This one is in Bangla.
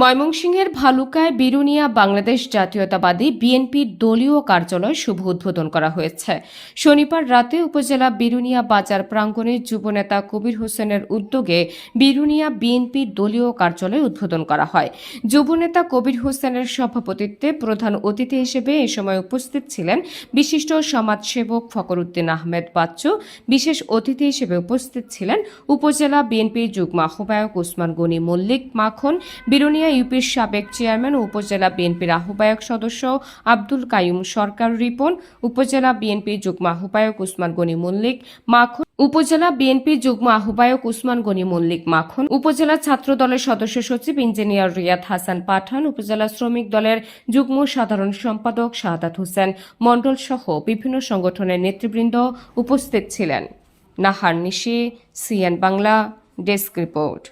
ময়মনসিংহের ভালুকায় বিরুনিয়া বাংলাদেশ জাতীয়তাবাদী বিএনপির দলীয় কার্যালয় শুভ উদ্বোধন করা হয়েছে। শনিবার রাতে উপজেলা বিরুনিয়া বাজার প্রাঙ্গণে যুবনেতা কবির হোসেনের উদ্যোগে বিরুনিয়া বিএনপির দলীয় কার্যালয় উদ্বোধন করা হয়। যুবনেতা কবির হোসেনের সভাপতিত্বে প্রধান অতিথি হিসেবে এ সময় উপস্থিত ছিলেন বিশিষ্ট সমাজসেবক ফকরুদ্দিন আহমেদ বাচ্চু। বিশেষ অতিথি হিসেবে উপস্থিত ছিলেন উপজেলা বিএনপির যুগ্ম আহ্বায়ক উসমান গনি মল্লিক মাখন। বিরুনিয়া ইউপির সাবেক চেয়ারম্যান ও উপজেলা বিএনপির আহ্বায়ক সদস্য আব্দুল কাইয়ুম সরকার রিপন, উপজেলা বিএনপি যুগ্ম আহ্বায়ক উসমান গনি মল্লিক মাখন, উপজেলা বিএনপি যুগ্ম আহ্বায়ক উসমান গনি মল্লিক মাখন, উপজেলা ছাত্র দলের সদস্য সচিব ইঞ্জিনিয়ার রিয়াদ হাসান পাঠান, উপজেলা শ্রমিক দলের যুগ্ম সাধারণ সম্পাদক শাহাদাত হোসেন মণ্ডল সহ বিভিন্ন সংগঠনের নেতৃবৃন্দ উপস্থিত ছিলেন। Nahar Nishi, CN Bangla, desk report.